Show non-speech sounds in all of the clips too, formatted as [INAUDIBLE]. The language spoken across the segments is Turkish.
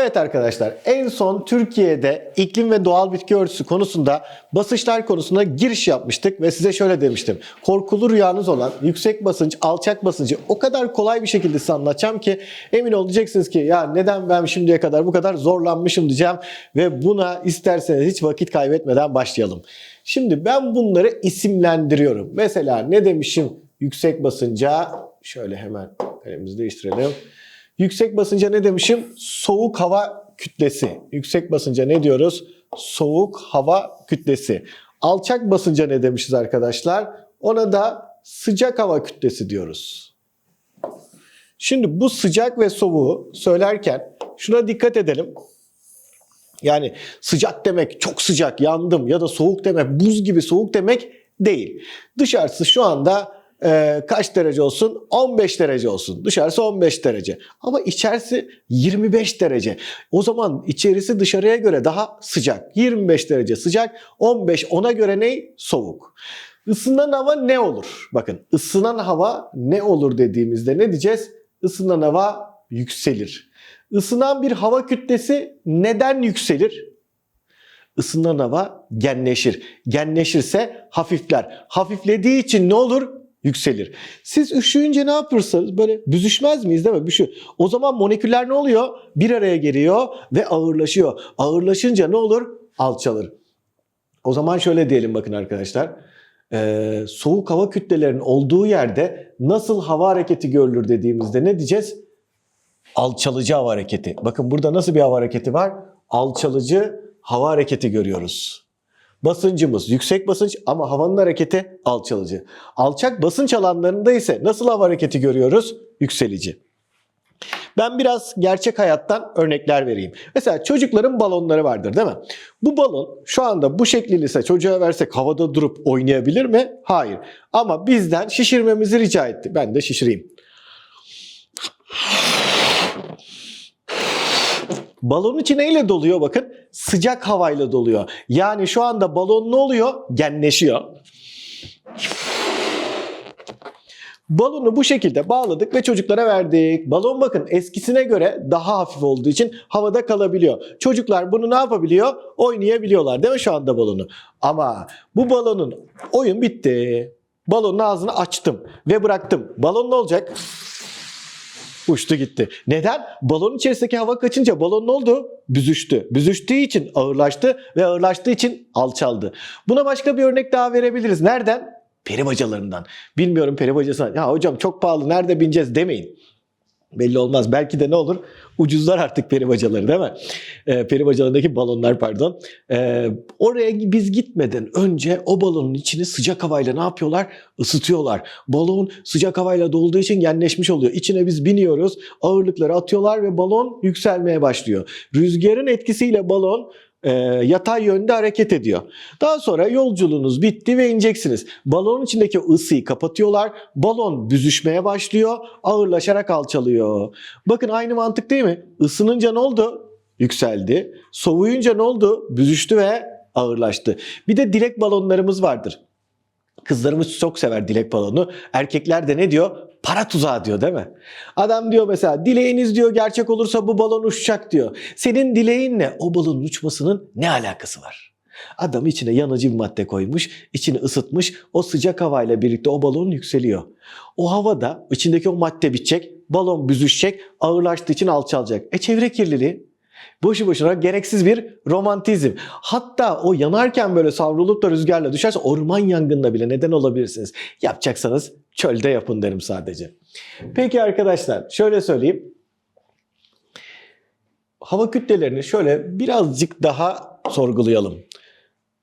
Evet arkadaşlar en son Türkiye'de iklim ve doğal bitki örtüsü konusunda basınçlar konusunda giriş yapmıştık ve size şöyle demiştim. Korkulu rüyanız olan yüksek basınç, alçak basıncı o kadar kolay bir şekilde size anlatacağım ki emin olacaksınız ki ya neden ben şimdiye kadar bu kadar zorlanmışım diyeceğim ve buna isterseniz hiç vakit kaybetmeden başlayalım. Şimdi ben bunları isimlendiriyorum. Mesela ne demişim yüksek basınca şöyle hemen kalemimizi değiştirelim. Yüksek basınca ne demişim? Soğuk hava kütlesi. Yüksek basınca ne diyoruz? Soğuk hava kütlesi. Alçak basınca ne demişiz arkadaşlar? Ona da sıcak hava kütlesi diyoruz. Şimdi bu sıcak ve soğuğu söylerken şuna dikkat edelim. Yani sıcak demek çok sıcak yandım ya da soğuk demek buz gibi soğuk demek değil. Dışarısı şu anda e, kaç derece olsun? 15 derece olsun. Dışarısı 15 derece. Ama içerisi 25 derece. O zaman içerisi dışarıya göre daha sıcak. 25 derece sıcak, 15 ona göre ne? Soğuk. Isınan hava ne olur? Bakın ısınan hava ne olur dediğimizde ne diyeceğiz? Isınan hava yükselir. Isınan bir hava kütlesi neden yükselir? Isınan hava genleşir. Genleşirse hafifler. Hafiflediği için ne olur? Yükselir. Siz üşüyünce ne yapırsınız? Böyle büzüşmez miyiz değil mi? Büşü. O zaman moleküller ne oluyor? Bir araya geliyor ve ağırlaşıyor. Ağırlaşınca ne olur? Alçalır. O zaman şöyle diyelim bakın arkadaşlar. Ee, soğuk hava kütlelerinin olduğu yerde nasıl hava hareketi görülür dediğimizde ne diyeceğiz? alçalıcı hava hareketi. Bakın burada nasıl bir hava hareketi var? Alçalıcı hava hareketi görüyoruz. Basıncımız yüksek basınç ama havanın hareketi alçalıcı. Alçak basınç alanlarında ise nasıl hava hareketi görüyoruz? Yükselici. Ben biraz gerçek hayattan örnekler vereyim. Mesela çocukların balonları vardır değil mi? Bu balon şu anda bu şekliyle çocuğa versek havada durup oynayabilir mi? Hayır. Ama bizden şişirmemizi rica etti. Ben de şişireyim. Balonun içi neyle doluyor bakın? Sıcak havayla doluyor. Yani şu anda balon ne oluyor? Genleşiyor. Balonu bu şekilde bağladık ve çocuklara verdik. Balon bakın eskisine göre daha hafif olduğu için havada kalabiliyor. Çocuklar bunu ne yapabiliyor? Oynayabiliyorlar değil mi şu anda balonu? Ama bu balonun oyun bitti. Balonun ağzını açtım ve bıraktım. Balon ne olacak? Uçtu gitti. Neden? Balonun içerisindeki hava kaçınca balon ne oldu? Büzüştü. Büzüştüğü için ağırlaştı ve ağırlaştığı için alçaldı. Buna başka bir örnek daha verebiliriz. Nereden? Peri bacalarından. Bilmiyorum peri bacasına. Ya hocam çok pahalı nerede bineceğiz demeyin. Belli olmaz. Belki de ne olur? Ucuzlar artık peri bacaları değil mi? Ee, peri bacalarındaki balonlar pardon. Ee, oraya biz gitmeden önce o balonun içini sıcak havayla ne yapıyorlar? Isıtıyorlar. Balon sıcak havayla dolduğu için genleşmiş oluyor. İçine biz biniyoruz. Ağırlıkları atıyorlar ve balon yükselmeye başlıyor. Rüzgarın etkisiyle balon e, yatay yönde hareket ediyor. Daha sonra yolculuğunuz bitti ve ineceksiniz. Balonun içindeki ısıyı kapatıyorlar. Balon büzüşmeye başlıyor. Ağırlaşarak alçalıyor. Bakın aynı mantık değil mi? Isınınca ne oldu? Yükseldi. Soğuyunca ne oldu? Büzüştü ve ağırlaştı. Bir de dilek balonlarımız vardır. Kızlarımız çok sever dilek balonu. Erkekler de ne diyor? Para tuzağı diyor değil mi? Adam diyor mesela dileğiniz diyor gerçek olursa bu balon uçacak diyor. Senin dileğinle o balonun uçmasının ne alakası var? Adam içine yanıcı bir madde koymuş, içini ısıtmış, o sıcak havayla birlikte o balon yükseliyor. O havada içindeki o madde bitecek, balon büzüşecek, ağırlaştığı için alçalacak. E çevre kirliliği, Boşu boşuna gereksiz bir romantizm. Hatta o yanarken böyle savrulup da rüzgarla düşerse orman yangınına bile neden olabilirsiniz. Yapacaksanız çölde yapın derim sadece. Peki arkadaşlar şöyle söyleyeyim. Hava kütlelerini şöyle birazcık daha sorgulayalım.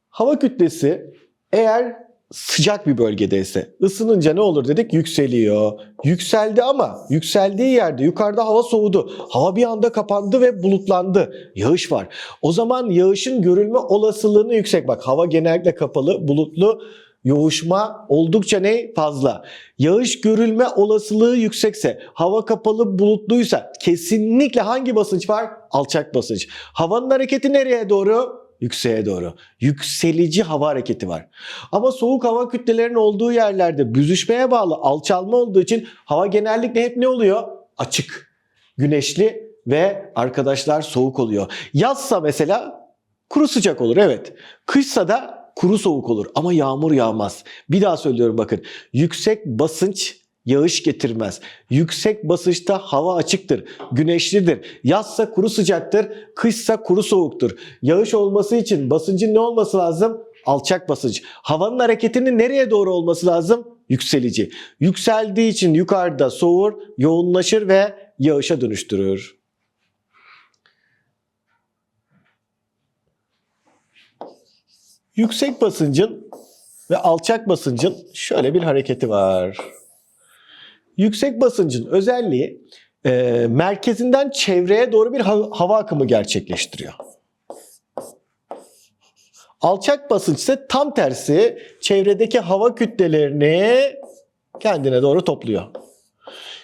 Hava kütlesi eğer sıcak bir bölgedeyse ısınınca ne olur dedik? Yükseliyor. Yükseldi ama yükseldiği yerde yukarıda hava soğudu. Hava bir anda kapandı ve bulutlandı. Yağış var. O zaman yağışın görülme olasılığını yüksek. Bak hava genellikle kapalı, bulutlu. Yoğuşma oldukça ne? Fazla. Yağış görülme olasılığı yüksekse, hava kapalı bulutluysa kesinlikle hangi basınç var? Alçak basınç. Havanın hareketi nereye doğru? yükseğe doğru. Yükselici hava hareketi var. Ama soğuk hava kütlelerinin olduğu yerlerde büzüşmeye bağlı alçalma olduğu için hava genellikle hep ne oluyor? Açık, güneşli ve arkadaşlar soğuk oluyor. Yazsa mesela kuru sıcak olur evet. Kışsa da kuru soğuk olur ama yağmur yağmaz. Bir daha söylüyorum bakın. Yüksek basınç yağış getirmez. Yüksek basınçta hava açıktır, güneşlidir. Yazsa kuru sıcaktır, kışsa kuru soğuktur. Yağış olması için basıncın ne olması lazım? Alçak basınç. Havanın hareketinin nereye doğru olması lazım? Yükselici. Yükseldiği için yukarıda soğur, yoğunlaşır ve yağışa dönüştürür. Yüksek basıncın ve alçak basıncın şöyle bir hareketi var. Yüksek basıncın özelliği e, merkezinden çevreye doğru bir ha- hava akımı gerçekleştiriyor. Alçak basınç ise tam tersi çevredeki hava kütlelerini kendine doğru topluyor.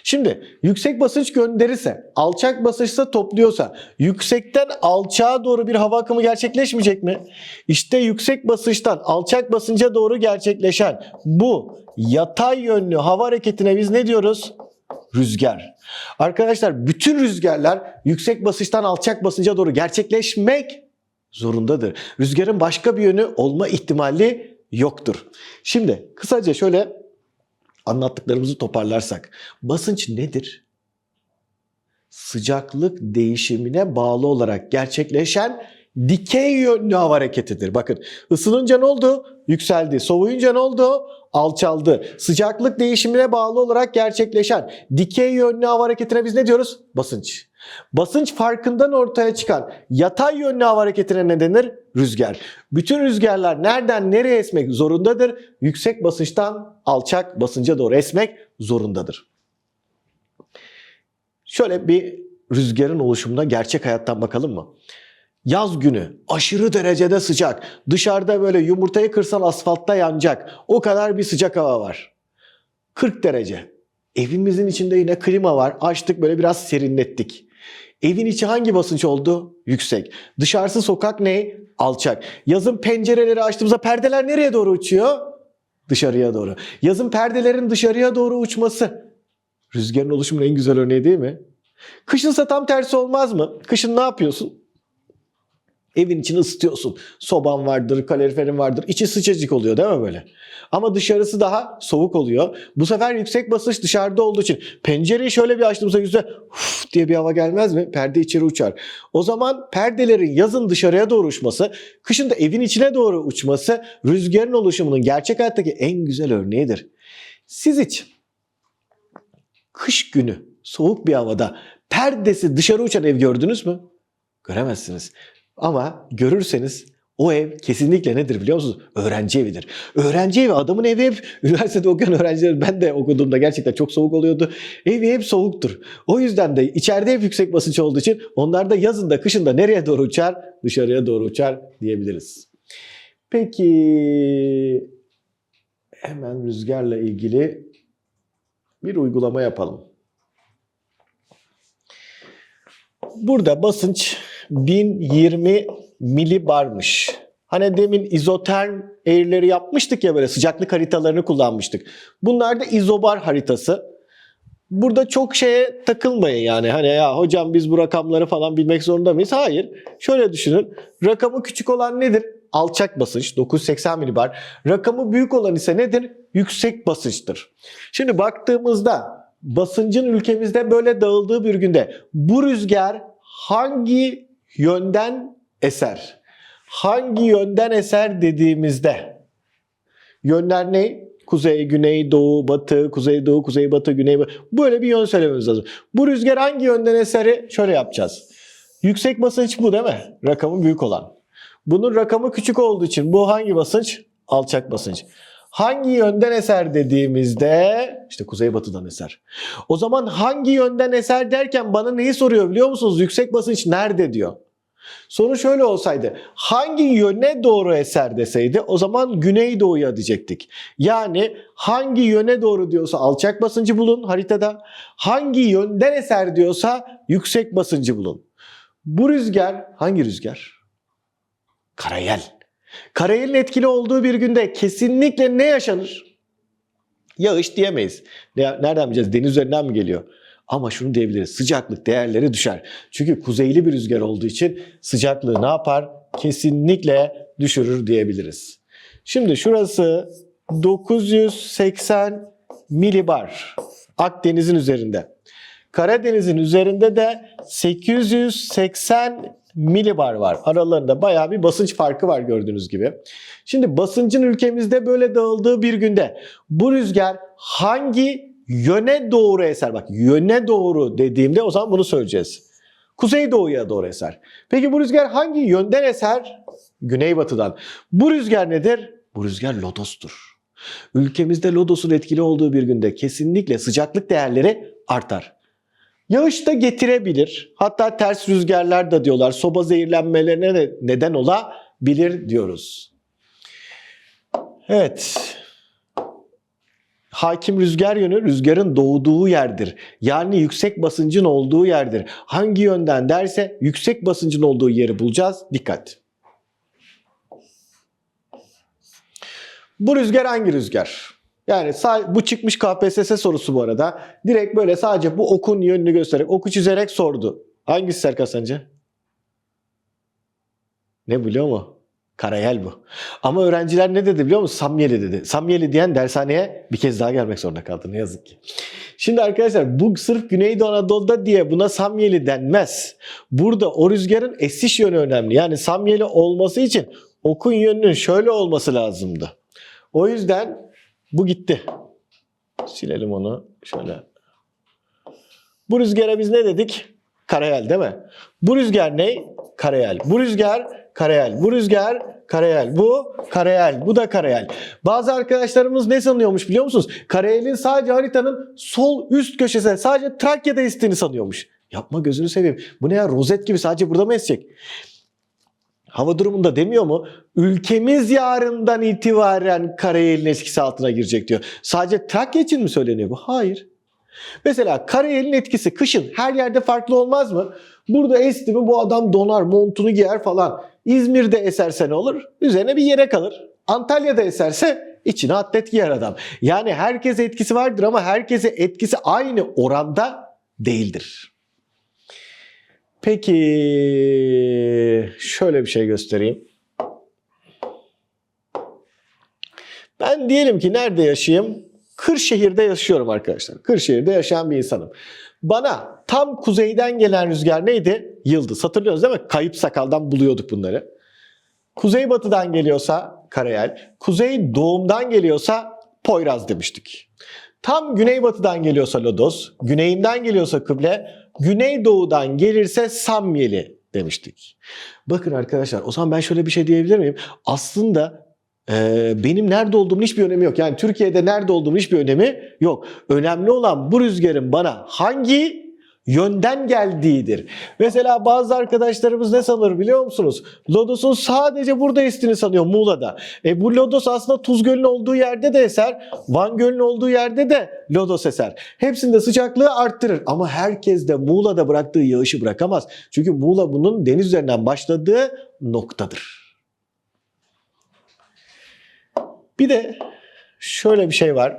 Şimdi yüksek basınç gönderirse, alçak basınçsa topluyorsa, yüksekten alçağa doğru bir hava akımı gerçekleşmeyecek mi? İşte yüksek basınçtan alçak basınca doğru gerçekleşen bu yatay yönlü hava hareketine biz ne diyoruz? Rüzgar. Arkadaşlar bütün rüzgarlar yüksek basınçtan alçak basınca doğru gerçekleşmek zorundadır. Rüzgarın başka bir yönü olma ihtimali yoktur. Şimdi kısaca şöyle anlattıklarımızı toparlarsak basınç nedir? Sıcaklık değişimine bağlı olarak gerçekleşen dikey yönlü hava hareketidir. Bakın ısınınca ne oldu? Yükseldi. Soğuyunca ne oldu? Alçaldı. Sıcaklık değişimine bağlı olarak gerçekleşen dikey yönlü hava hareketine biz ne diyoruz? Basınç. Basınç farkından ortaya çıkan yatay yönlü hava hareketine ne denir? Rüzgar. Bütün rüzgarlar nereden nereye esmek zorundadır? Yüksek basınçtan alçak basınca doğru esmek zorundadır. Şöyle bir rüzgarın oluşumuna gerçek hayattan bakalım mı? Yaz günü aşırı derecede sıcak. Dışarıda böyle yumurtayı kırsan asfaltta yanacak. O kadar bir sıcak hava var. 40 derece. Evimizin içinde yine klima var. Açtık böyle biraz serinlettik. Evin içi hangi basınç oldu? Yüksek. Dışarısı sokak ne? Alçak. Yazın pencereleri açtığımızda perdeler nereye doğru uçuyor? Dışarıya doğru. Yazın perdelerin dışarıya doğru uçması. Rüzgarın oluşumunun en güzel örneği değil mi? Kışınsa tam tersi olmaz mı? Kışın ne yapıyorsun? Evin içini ısıtıyorsun. Soban vardır, kaloriferin vardır. İçi sıcacık oluyor değil mi böyle? Ama dışarısı daha soğuk oluyor. Bu sefer yüksek basınç dışarıda olduğu için pencereyi şöyle bir açtığımızda yüzde "Uf" diye bir hava gelmez mi? Perde içeri uçar. O zaman perdelerin yazın dışarıya doğru uçması, kışın da evin içine doğru uçması rüzgarın oluşumunun gerçek hayattaki en güzel örneğidir. Siz hiç kış günü soğuk bir havada perdesi dışarı uçan ev gördünüz mü? Göremezsiniz. Ama görürseniz o ev kesinlikle nedir biliyor musunuz? Öğrenci evidir. Öğrenci evi adamın evi hep [LAUGHS] üniversitede okuyan öğrenciler ben de okuduğumda gerçekten çok soğuk oluyordu. Evi hep soğuktur. O yüzden de içeride hep yüksek basınç olduğu için onlar da yazın da kışın da nereye doğru uçar? Dışarıya doğru uçar diyebiliriz. Peki hemen rüzgarla ilgili bir uygulama yapalım. Burada basınç 1020 milibarmış. Hani demin izoterm eğrileri yapmıştık ya böyle sıcaklık haritalarını kullanmıştık. Bunlar da izobar haritası. Burada çok şeye takılmayın yani hani ya hocam biz bu rakamları falan bilmek zorunda mıyız? Hayır. Şöyle düşünün. Rakamı küçük olan nedir? Alçak basınç 980 milibar. Rakamı büyük olan ise nedir? Yüksek basınçtır. Şimdi baktığımızda basıncın ülkemizde böyle dağıldığı bir günde bu rüzgar hangi yönden eser? Hangi yönden eser dediğimizde yönler ne? Kuzey, güney, doğu, batı, kuzey, doğu, kuzey, batı, güney, batı. Böyle bir yön söylememiz lazım. Bu rüzgar hangi yönden eseri? Şöyle yapacağız. Yüksek basınç bu değil mi? Rakamı büyük olan. Bunun rakamı küçük olduğu için bu hangi basınç? Alçak basınç. Hangi yönden eser dediğimizde işte kuzeybatıdan eser. O zaman hangi yönden eser derken bana neyi soruyor biliyor musunuz? Yüksek basınç nerede diyor. Soru şöyle olsaydı hangi yöne doğru eser deseydi o zaman güneydoğuya diyecektik. Yani hangi yöne doğru diyorsa alçak basıncı bulun haritada. Hangi yönden eser diyorsa yüksek basıncı bulun. Bu rüzgar hangi rüzgar? Karayel. Karayelin etkili olduğu bir günde kesinlikle ne yaşanır? Yağış diyemeyiz. Ne- Nereden bileceğiz? Deniz üzerinden mi geliyor? Ama şunu diyebiliriz. Sıcaklık değerleri düşer. Çünkü kuzeyli bir rüzgar olduğu için sıcaklığı ne yapar? Kesinlikle düşürür diyebiliriz. Şimdi şurası 980 milibar Akdeniz'in üzerinde. Karadeniz'in üzerinde de 880 milibar var. Aralarında bayağı bir basınç farkı var gördüğünüz gibi. Şimdi basıncın ülkemizde böyle dağıldığı bir günde bu rüzgar hangi yöne doğru eser? Bak yöne doğru dediğimde o zaman bunu söyleyeceğiz. Kuzeydoğuya doğru eser. Peki bu rüzgar hangi yönden eser? Güneybatıdan. Bu rüzgar nedir? Bu rüzgar lodostur. Ülkemizde lodosun etkili olduğu bir günde kesinlikle sıcaklık değerleri artar. Yağış da getirebilir. Hatta ters rüzgarlar da diyorlar. Soba zehirlenmelerine de neden olabilir diyoruz. Evet. Hakim rüzgar yönü rüzgarın doğduğu yerdir. Yani yüksek basıncın olduğu yerdir. Hangi yönden derse yüksek basıncın olduğu yeri bulacağız. Dikkat. Bu rüzgar hangi rüzgar? Yani bu çıkmış KPSS sorusu bu arada. Direkt böyle sadece bu okun yönünü göstererek, oku çizerek sordu. Hangisi Serkan sence? Ne biliyor mu? Karayel bu. Ama öğrenciler ne dedi biliyor musun? Samyeli dedi. Samyeli diyen dershaneye bir kez daha gelmek zorunda kaldı ne yazık ki. Şimdi arkadaşlar bu sırf Güneydoğu Anadolu'da diye buna Samyeli denmez. Burada o rüzgarın esiş yönü önemli. Yani Samyeli olması için okun yönünün şöyle olması lazımdı. O yüzden bu gitti. Silelim onu şöyle. Bu rüzgara biz ne dedik? Karayel değil mi? Bu rüzgar ne? Karayel. Bu rüzgar karayel. Bu rüzgar karayel. Bu karayel. Bu da karayel. Bazı arkadaşlarımız ne sanıyormuş biliyor musunuz? Karayelin sadece haritanın sol üst köşesine sadece Trakya'da estiğini sanıyormuş. Yapma gözünü seveyim. Bu ne ya rozet gibi sadece burada mı esecek? Hava durumunda demiyor mu? Ülkemiz yarından itibaren Karayel'in etkisi altına girecek diyor. Sadece Trakya için mi söyleniyor bu? Hayır. Mesela Karayel'in etkisi kışın her yerde farklı olmaz mı? Burada esti mi bu adam donar, montunu giyer falan. İzmir'de eserse ne olur? Üzerine bir yere kalır. Antalya'da eserse içine atlet giyer adam. Yani herkese etkisi vardır ama herkese etkisi aynı oranda değildir. Peki şöyle bir şey göstereyim. Ben diyelim ki nerede yaşayayım? Kırşehir'de yaşıyorum arkadaşlar. Kırşehir'de yaşayan bir insanım. Bana tam kuzeyden gelen rüzgar neydi? Yıldız. Hatırlıyorsunuz değil mi? Kayıp sakaldan buluyorduk bunları. Kuzeybatıdan geliyorsa Karayel, kuzey doğumdan geliyorsa Poyraz demiştik. Tam güneybatıdan geliyorsa Lodos, güneyimden geliyorsa Kıble, güneydoğudan gelirse Samyeli demiştik. Bakın arkadaşlar o zaman ben şöyle bir şey diyebilir miyim? Aslında ee, benim nerede olduğumun hiçbir önemi yok. Yani Türkiye'de nerede olduğumun hiçbir önemi yok. Önemli olan bu rüzgarın bana hangi yönden geldiğidir. Mesela bazı arkadaşlarımız ne sanır biliyor musunuz? Lodos'un sadece burada estiğini sanıyor Muğla'da. E bu Lodos aslında Tuz Gölü'nün olduğu yerde de eser. Van Gölü'nün olduğu yerde de Lodos eser. Hepsinde sıcaklığı arttırır. Ama herkes de Muğla'da bıraktığı yağışı bırakamaz. Çünkü Muğla bunun deniz üzerinden başladığı noktadır. Bir de şöyle bir şey var.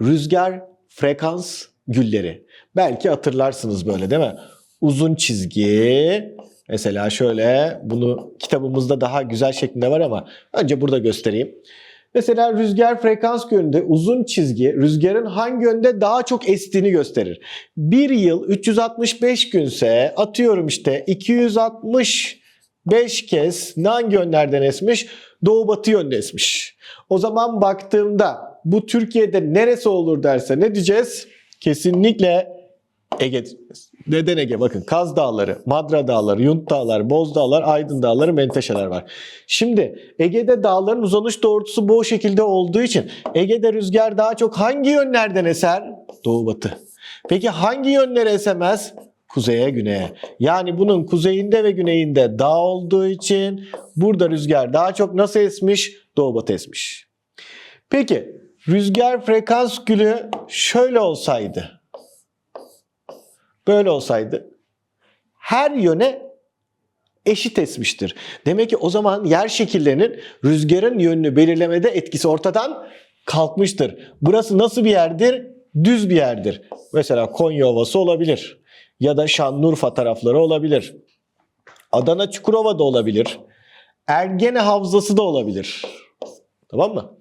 Rüzgar frekans gülleri. Belki hatırlarsınız böyle değil mi? Uzun çizgi. Mesela şöyle bunu kitabımızda daha güzel şeklinde var ama önce burada göstereyim. Mesela rüzgar frekans yönünde uzun çizgi rüzgarın hangi yönde daha çok estiğini gösterir. Bir yıl 365 günse atıyorum işte 265 kez hangi yönlerden esmiş? Doğu batı yönde esmiş. O zaman baktığımda bu Türkiye'de neresi olur derse ne diyeceğiz? Kesinlikle Ege. Neden Ege? Bakın Kaz Dağları, Madra Dağları, Yunt Dağları, Boz Dağları, Aydın Dağları, Menteşeler var. Şimdi Ege'de dağların uzanış doğrultusu bu şekilde olduğu için Ege'de rüzgar daha çok hangi yönlerden eser? Doğu batı. Peki hangi yönlere esemez? Kuzeye, güneye. Yani bunun kuzeyinde ve güneyinde dağ olduğu için burada rüzgar daha çok nasıl esmiş? Doğu batı esmiş. Peki rüzgar frekans gülü şöyle olsaydı böyle olsaydı her yöne eşit esmiştir. Demek ki o zaman yer şekillerinin rüzgarın yönünü belirlemede etkisi ortadan kalkmıştır. Burası nasıl bir yerdir? düz bir yerdir. Mesela Konya Ovası olabilir. Ya da Şanlıurfa tarafları olabilir. Adana Çukurova da olabilir. Ergene Havzası da olabilir. Tamam mı?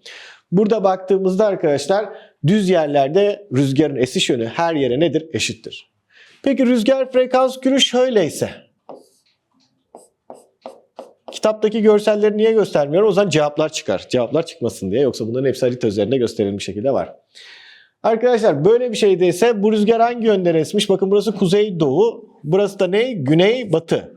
Burada baktığımızda arkadaşlar düz yerlerde rüzgarın esiş yönü her yere nedir? Eşittir. Peki rüzgar frekans kürü şöyleyse. Kitaptaki görselleri niye göstermiyorum? O zaman cevaplar çıkar. Cevaplar çıkmasın diye. Yoksa bunların hepsi harita üzerinde gösterilmiş şekilde var. Arkadaşlar böyle bir şeydeyse bu rüzgar hangi yönden esmiş? Bakın burası kuzey doğu. Burası da ne? Güney batı.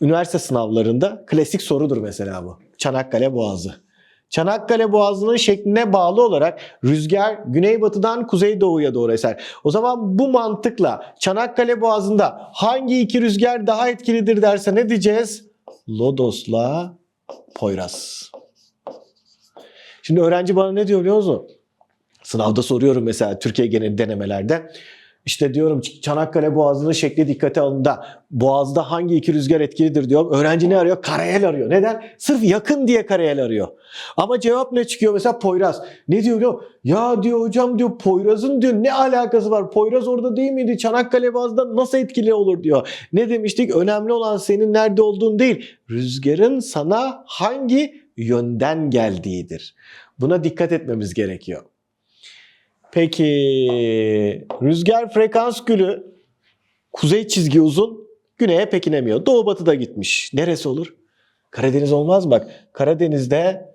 Üniversite sınavlarında klasik sorudur mesela bu. Çanakkale Boğazı. Çanakkale Boğazı'nın şekline bağlı olarak rüzgar güneybatıdan kuzeydoğuya doğru eser. O zaman bu mantıkla Çanakkale Boğazı'nda hangi iki rüzgar daha etkilidir derse ne diyeceğiz? Lodos'la Poyraz. Şimdi öğrenci bana ne diyor biliyor musun? Sınavda soruyorum mesela Türkiye genel denemelerde. İşte diyorum Çanakkale Boğazı'nın şekli dikkate alında Boğaz'da hangi iki rüzgar etkilidir diyorum. Öğrenci ne arıyor? Karayel arıyor. Neden? Sırf yakın diye karayel arıyor. Ama cevap ne çıkıyor? Mesela Poyraz. Ne diyor? Ya diyor hocam diyor Poyraz'ın diyor ne alakası var? Poyraz orada değil miydi? Çanakkale Boğazı'da nasıl etkili olur diyor. Ne demiştik? Önemli olan senin nerede olduğun değil. Rüzgarın sana hangi yönden geldiğidir. Buna dikkat etmemiz gerekiyor. Peki rüzgar frekans gülü kuzey çizgi uzun, güneye pek inemiyor. Doğu batıda gitmiş. Neresi olur? Karadeniz olmaz? Bak Karadeniz'de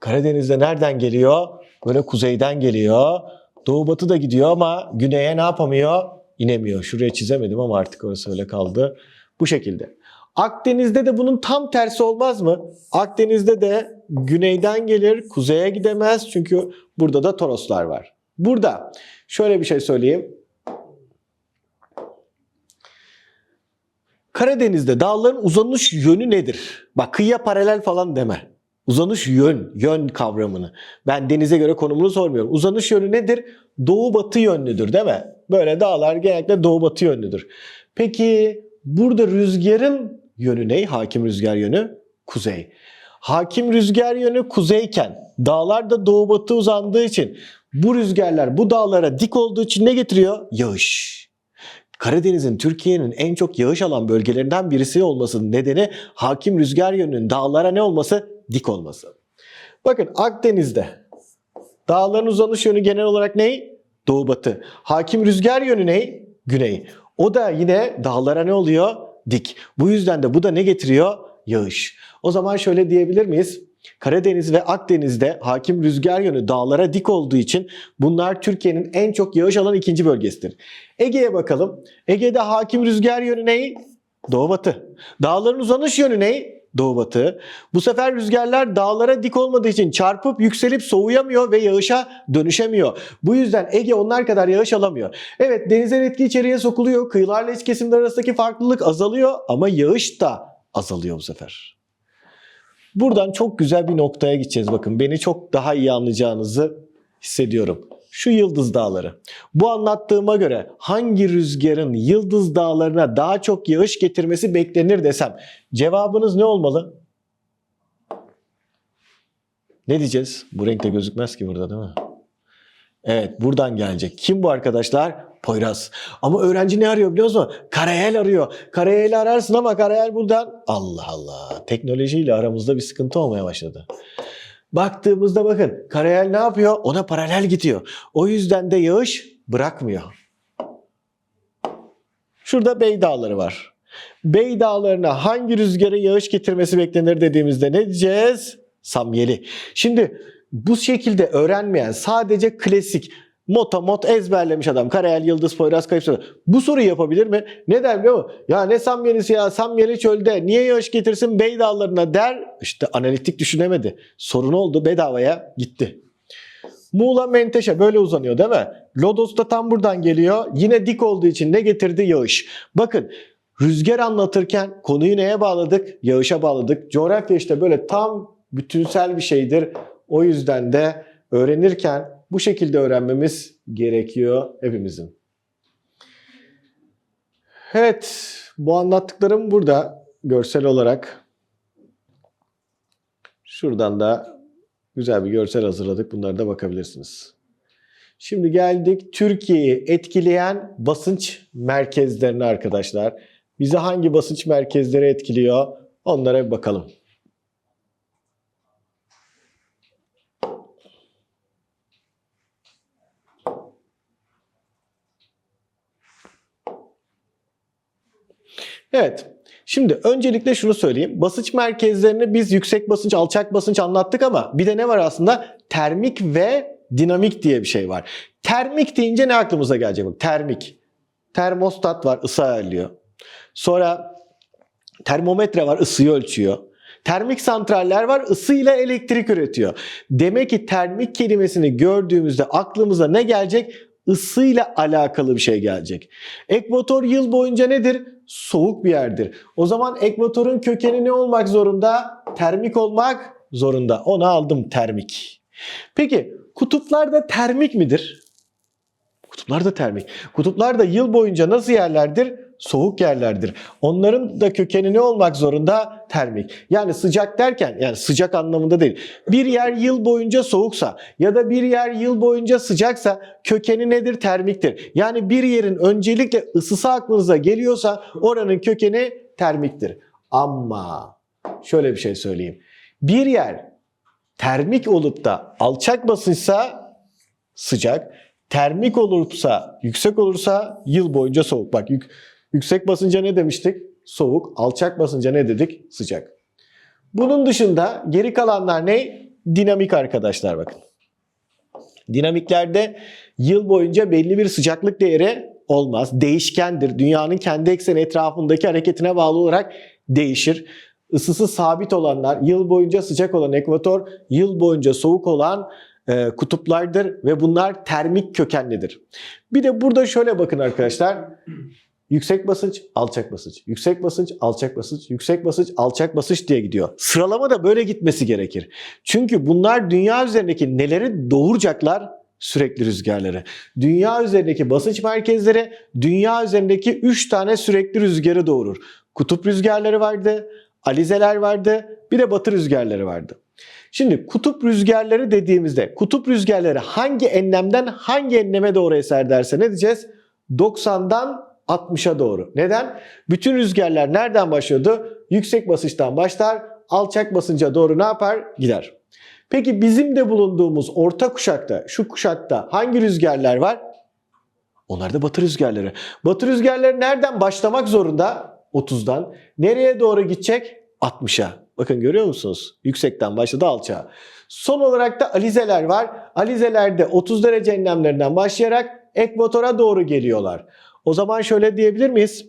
Karadeniz'de nereden geliyor? Böyle kuzeyden geliyor. Doğu batı da gidiyor ama güneye ne yapamıyor? İnemiyor. Şuraya çizemedim ama artık orası öyle kaldı. Bu şekilde. Akdeniz'de de bunun tam tersi olmaz mı? Akdeniz'de de güneyden gelir, kuzeye gidemez çünkü burada da Toroslar var. Burada şöyle bir şey söyleyeyim. Karadeniz'de dağların uzanış yönü nedir? Bak kıyıya paralel falan deme. Uzanış yön, yön kavramını. Ben denize göre konumunu sormuyorum. Uzanış yönü nedir? Doğu batı yönlüdür değil mi? Böyle dağlar genellikle doğu batı yönlüdür. Peki burada rüzgarın yönü ne? Hakim rüzgar yönü kuzey. Hakim rüzgar yönü kuzeyken dağlar da doğu batı uzandığı için bu rüzgarlar bu dağlara dik olduğu için ne getiriyor? Yağış. Karadeniz'in Türkiye'nin en çok yağış alan bölgelerinden birisi olmasının nedeni hakim rüzgar yönünün dağlara ne olması? Dik olması. Bakın Akdeniz'de dağların uzanış yönü genel olarak ne? Doğu batı. Hakim rüzgar yönü ne? Güney. O da yine dağlara ne oluyor? Dik. Bu yüzden de bu da ne getiriyor? Yağış. O zaman şöyle diyebilir miyiz? Karadeniz ve Akdeniz'de hakim rüzgar yönü dağlara dik olduğu için bunlar Türkiye'nin en çok yağış alan ikinci bölgesidir. Ege'ye bakalım. Ege'de hakim rüzgar yönü ne? Doğu batı. Dağların uzanış yönü ne? Doğu batı. Bu sefer rüzgarlar dağlara dik olmadığı için çarpıp yükselip soğuyamıyor ve yağışa dönüşemiyor. Bu yüzden Ege onlar kadar yağış alamıyor. Evet denizler etki içeriye sokuluyor. Kıyılarla iç kesimler arasındaki farklılık azalıyor ama yağış da azalıyor bu sefer. Buradan çok güzel bir noktaya gideceğiz. Bakın beni çok daha iyi anlayacağınızı hissediyorum. Şu Yıldız Dağları. Bu anlattığıma göre hangi rüzgarın Yıldız Dağları'na daha çok yağış getirmesi beklenir desem cevabınız ne olmalı? Ne diyeceğiz? Bu renkte gözükmez ki burada değil mi? Evet buradan gelecek. Kim bu arkadaşlar? Poyraz. Ama öğrenci ne arıyor biliyor musun? Karayel arıyor. Karayel'i ararsın ama Karayel buradan. Allah Allah. Teknolojiyle aramızda bir sıkıntı olmaya başladı. Baktığımızda bakın Karayel ne yapıyor? Ona paralel gidiyor. O yüzden de yağış bırakmıyor. Şurada Bey Dağları var. Bey Dağları'na hangi rüzgarın yağış getirmesi beklenir dediğimizde ne diyeceğiz? Samyeli. Şimdi bu şekilde öğrenmeyen sadece klasik motomot ezberlemiş adam. Karayel, Yıldız, Poyraz, Kayıp Sarı. Bu soruyu yapabilir mi? Ne der biliyor musun? Ya ne Samyeli'si ya Samyeli çölde niye yağış getirsin Bey Dağları'na der. İşte analitik düşünemedi. Sorun oldu bedavaya gitti. Muğla Menteşe böyle uzanıyor değil mi? Lodos da tam buradan geliyor. Yine dik olduğu için ne getirdi? Yağış. Bakın rüzgar anlatırken konuyu neye bağladık? Yağışa bağladık. Coğrafya işte böyle tam bütünsel bir şeydir. O yüzden de öğrenirken bu şekilde öğrenmemiz gerekiyor hepimizin. Evet, bu anlattıklarım burada görsel olarak. Şuradan da güzel bir görsel hazırladık. Bunlara da bakabilirsiniz. Şimdi geldik Türkiye'yi etkileyen basınç merkezlerine arkadaşlar. Bizi hangi basınç merkezleri etkiliyor? Onlara bir bakalım. Evet. Şimdi öncelikle şunu söyleyeyim. Basınç merkezlerini biz yüksek basınç, alçak basınç anlattık ama bir de ne var aslında? Termik ve dinamik diye bir şey var. Termik deyince ne aklımıza gelecek? Termik. Termostat var, ısı ayarlıyor. Sonra termometre var, ısıyı ölçüyor. Termik santraller var, ısıyla elektrik üretiyor. Demek ki termik kelimesini gördüğümüzde aklımıza ne gelecek? Isıyla alakalı bir şey gelecek. Ekvator yıl boyunca nedir? Soğuk bir yerdir. O zaman ekvatorun kökeni ne olmak zorunda? Termik olmak zorunda. Onu aldım termik. Peki kutuplar da termik midir? Kutuplar da termik. Kutuplar da yıl boyunca nasıl yerlerdir? Soğuk yerlerdir. Onların da kökeni ne olmak zorunda? Termik. Yani sıcak derken yani sıcak anlamında değil. Bir yer yıl boyunca soğuksa ya da bir yer yıl boyunca sıcaksa kökeni nedir? Termiktir. Yani bir yerin öncelikle ısısı aklınıza geliyorsa oranın kökeni termiktir. Ama şöyle bir şey söyleyeyim. Bir yer termik olup da alçak basınçsa sıcak, termik olursa, yüksek olursa yıl boyunca soğuk. Bak yük, yüksek basınca ne demiştik? Soğuk. Alçak basınca ne dedik? Sıcak. Bunun dışında geri kalanlar ne? Dinamik arkadaşlar bakın. Dinamiklerde yıl boyunca belli bir sıcaklık değeri olmaz. Değişkendir. Dünyanın kendi ekseni etrafındaki hareketine bağlı olarak değişir. Isısı sabit olanlar, yıl boyunca sıcak olan ekvator, yıl boyunca soğuk olan e, kutuplardır ve bunlar termik kökenlidir. Bir de burada şöyle bakın arkadaşlar. Yüksek basınç, alçak basınç, yüksek basınç, alçak basınç, yüksek basınç, alçak basınç diye gidiyor. Sıralama da böyle gitmesi gerekir. Çünkü bunlar dünya üzerindeki neleri doğuracaklar? Sürekli rüzgarları. Dünya üzerindeki basınç merkezleri dünya üzerindeki 3 tane sürekli rüzgarı doğurur. Kutup rüzgarları vardı, alizeler vardı, bir de batı rüzgarları vardı. Şimdi kutup rüzgarları dediğimizde kutup rüzgarları hangi enlemden hangi enleme doğru eser derse ne diyeceğiz? 90'dan 60'a doğru. Neden? Bütün rüzgarlar nereden başlıyordu? Yüksek basınçtan başlar, alçak basınca doğru ne yapar? Gider. Peki bizim de bulunduğumuz orta kuşakta, şu kuşakta hangi rüzgarlar var? Onlar da batı rüzgarları. Batı rüzgarları nereden başlamak zorunda? 30'dan. Nereye doğru gidecek? 60'a. Bakın görüyor musunuz? Yüksekten başladı alçağa. Son olarak da alizeler var. Alizelerde 30 derece enlemlerinden başlayarak ekvatora doğru geliyorlar. O zaman şöyle diyebilir miyiz?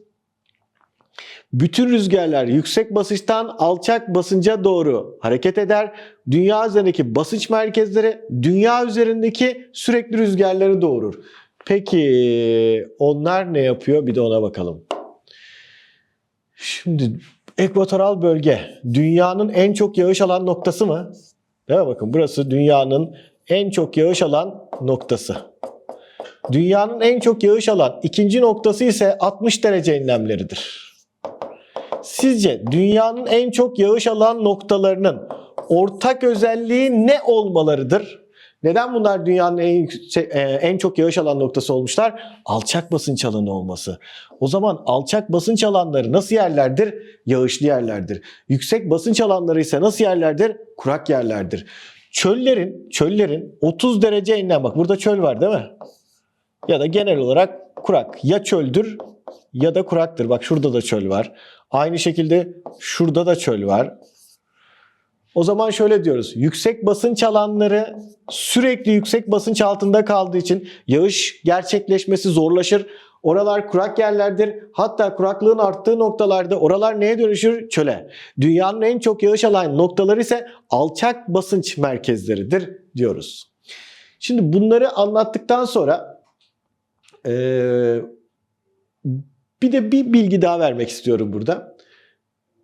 Bütün rüzgarlar yüksek basınçtan alçak basınca doğru hareket eder. Dünya üzerindeki basınç merkezleri dünya üzerindeki sürekli rüzgarları doğurur. Peki onlar ne yapıyor? Bir de ona bakalım. Şimdi ekvatoral bölge dünyanın en çok yağış alan noktası mı? Değil mi? Bakın burası dünyanın en çok yağış alan noktası. Dünyanın en çok yağış alan ikinci noktası ise 60 derece enlemleridir. Sizce dünyanın en çok yağış alan noktalarının ortak özelliği ne olmalarıdır? Neden bunlar dünyanın en, yüksek- e, en çok yağış alan noktası olmuşlar? Alçak basınç alanı olması. O zaman alçak basınç alanları nasıl yerlerdir? Yağışlı yerlerdir. Yüksek basınç alanları ise nasıl yerlerdir? Kurak yerlerdir. Çöllerin, çöllerin 30 derece enlem bak burada çöl var değil mi? Ya da genel olarak kurak. Ya çöldür ya da kuraktır. Bak şurada da çöl var. Aynı şekilde şurada da çöl var. O zaman şöyle diyoruz. Yüksek basınç alanları sürekli yüksek basınç altında kaldığı için yağış gerçekleşmesi zorlaşır. Oralar kurak yerlerdir. Hatta kuraklığın arttığı noktalarda oralar neye dönüşür? Çöle. Dünyanın en çok yağış alan noktaları ise alçak basınç merkezleridir diyoruz. Şimdi bunları anlattıktan sonra eee, bir de bir bilgi daha vermek istiyorum burada.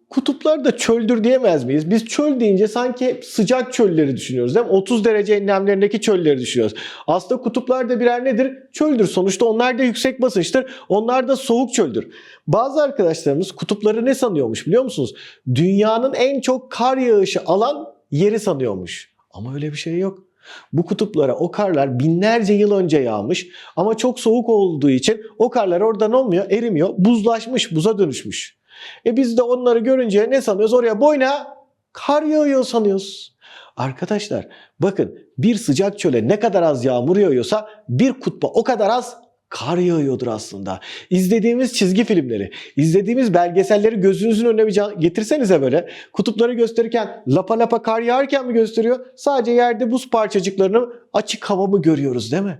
Kutuplar da çöldür diyemez miyiz? Biz çöl deyince sanki hep sıcak çölleri düşünüyoruz değil mi? 30 derece enlemlerindeki çölleri düşünüyoruz. Aslında kutuplar da birer nedir? Çöldür. Sonuçta onlar da yüksek basınçtır. Onlar da soğuk çöldür. Bazı arkadaşlarımız kutupları ne sanıyormuş biliyor musunuz? Dünyanın en çok kar yağışı alan yeri sanıyormuş. Ama öyle bir şey yok. Bu kutuplara o karlar binlerce yıl önce yağmış ama çok soğuk olduğu için o karlar oradan olmuyor, erimiyor, buzlaşmış, buza dönüşmüş. E biz de onları görünce ne sanıyoruz? Oraya boyuna kar yağıyor sanıyoruz. Arkadaşlar bakın bir sıcak çöle ne kadar az yağmur yağıyorsa bir kutba o kadar az kar yağıyordur aslında. İzlediğimiz çizgi filmleri, izlediğimiz belgeselleri gözünüzün önüne bir getirsenize böyle. Kutupları gösterirken lapa lapa kar yağarken mi gösteriyor? Sadece yerde buz parçacıklarını açık hava mı görüyoruz değil mi?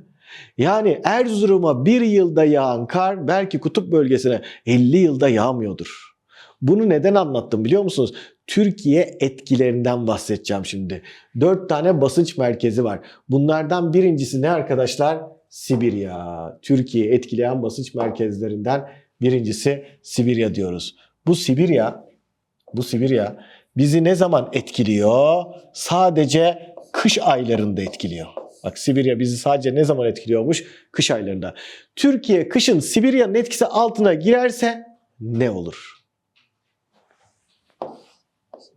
Yani Erzurum'a bir yılda yağan kar belki kutup bölgesine 50 yılda yağmıyordur. Bunu neden anlattım biliyor musunuz? Türkiye etkilerinden bahsedeceğim şimdi. Dört tane basınç merkezi var. Bunlardan birincisi ne arkadaşlar? Sibirya. Türkiye etkileyen basınç merkezlerinden birincisi Sibirya diyoruz. Bu Sibirya, bu Sibirya bizi ne zaman etkiliyor? Sadece kış aylarında etkiliyor. Bak Sibirya bizi sadece ne zaman etkiliyormuş? Kış aylarında. Türkiye kışın Sibirya'nın etkisi altına girerse ne olur?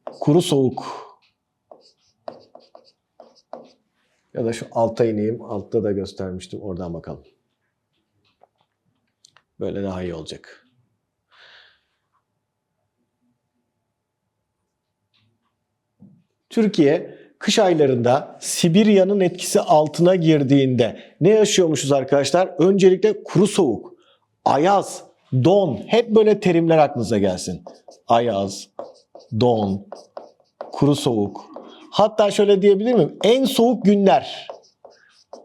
Kuru soğuk. Ya da şu alta ineyim. Altta da göstermiştim. Oradan bakalım. Böyle daha iyi olacak. Türkiye kış aylarında Sibirya'nın etkisi altına girdiğinde ne yaşıyormuşuz arkadaşlar? Öncelikle kuru soğuk, ayaz, don hep böyle terimler aklınıza gelsin. Ayaz, don, kuru soğuk. Hatta şöyle diyebilir miyim? En soğuk günler.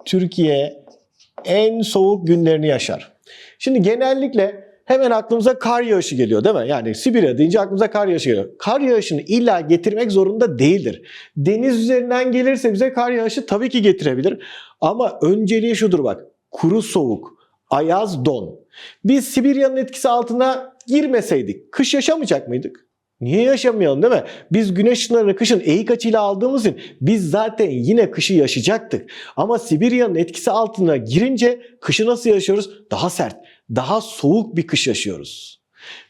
Türkiye en soğuk günlerini yaşar. Şimdi genellikle hemen aklımıza kar yağışı geliyor değil mi? Yani Sibirya deyince aklımıza kar yağışı geliyor. Kar yağışını illa getirmek zorunda değildir. Deniz üzerinden gelirse bize kar yağışı tabii ki getirebilir. Ama önceliği şudur bak. Kuru soğuk, ayaz, don. Biz Sibirya'nın etkisi altına girmeseydik kış yaşamayacak mıydık? Niye yaşamayalım değil mi? Biz güneş ışınlarını kışın eğik açıyla aldığımız için biz zaten yine kışı yaşayacaktık. Ama Sibirya'nın etkisi altına girince kışı nasıl yaşıyoruz? Daha sert, daha soğuk bir kış yaşıyoruz.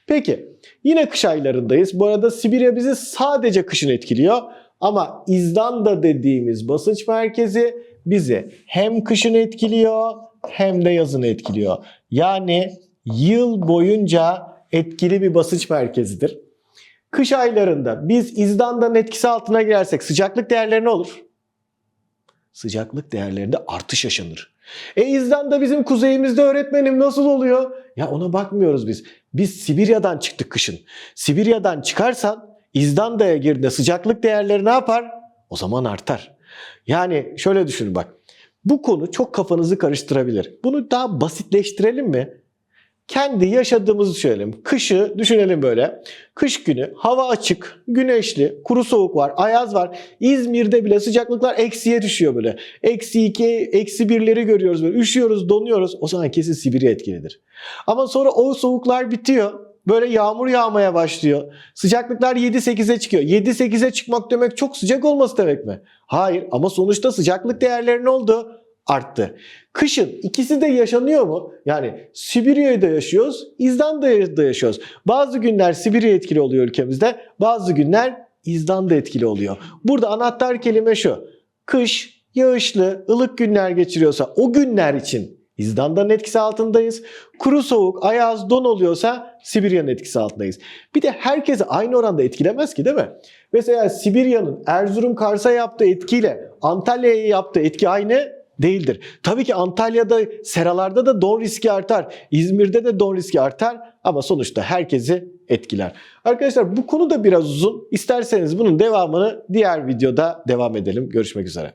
Peki yine kış aylarındayız. Bu arada Sibirya bizi sadece kışın etkiliyor. Ama İzlanda dediğimiz basınç merkezi bizi hem kışın etkiliyor hem de yazın etkiliyor. Yani yıl boyunca etkili bir basınç merkezidir. Kış aylarında biz İzlanda'nın etkisi altına girersek sıcaklık değerleri ne olur? Sıcaklık değerlerinde artış yaşanır. E İzlanda bizim kuzeyimizde öğretmenim nasıl oluyor? Ya ona bakmıyoruz biz. Biz Sibirya'dan çıktık kışın. Sibirya'dan çıkarsan İzlanda'ya girdiğinde sıcaklık değerleri ne yapar? O zaman artar. Yani şöyle düşünün bak. Bu konu çok kafanızı karıştırabilir. Bunu daha basitleştirelim mi? Kendi yaşadığımızı söyleyelim. Kışı düşünelim böyle. Kış günü hava açık, güneşli, kuru soğuk var, ayaz var. İzmir'de bile sıcaklıklar eksiye düşüyor böyle. Eksi iki, eksi birleri görüyoruz böyle. Üşüyoruz, donuyoruz. O zaman kesin Sibirya etkilidir. Ama sonra o soğuklar bitiyor. Böyle yağmur yağmaya başlıyor. Sıcaklıklar 7-8'e çıkıyor. 7-8'e çıkmak demek çok sıcak olması demek mi? Hayır ama sonuçta sıcaklık değerleri ne oldu? Arttı. Kışın ikisi de yaşanıyor mu? Yani Sibirya'da yaşıyoruz, İzlanda'da yaşıyoruz. Bazı günler Sibirya etkili oluyor ülkemizde, bazı günler İzlanda etkili oluyor. Burada anahtar kelime şu. Kış, yağışlı, ılık günler geçiriyorsa o günler için İzlanda'nın etkisi altındayız. Kuru soğuk, ayaz, don oluyorsa Sibirya'nın etkisi altındayız. Bir de herkesi aynı oranda etkilemez ki değil mi? Mesela Sibirya'nın Erzurum Kars'a yaptığı etkiyle Antalya'ya yaptığı etki aynı değildir. Tabii ki Antalya'da, seralarda da don riski artar. İzmir'de de don riski artar ama sonuçta herkesi etkiler. Arkadaşlar bu konu da biraz uzun. İsterseniz bunun devamını diğer videoda devam edelim. Görüşmek üzere.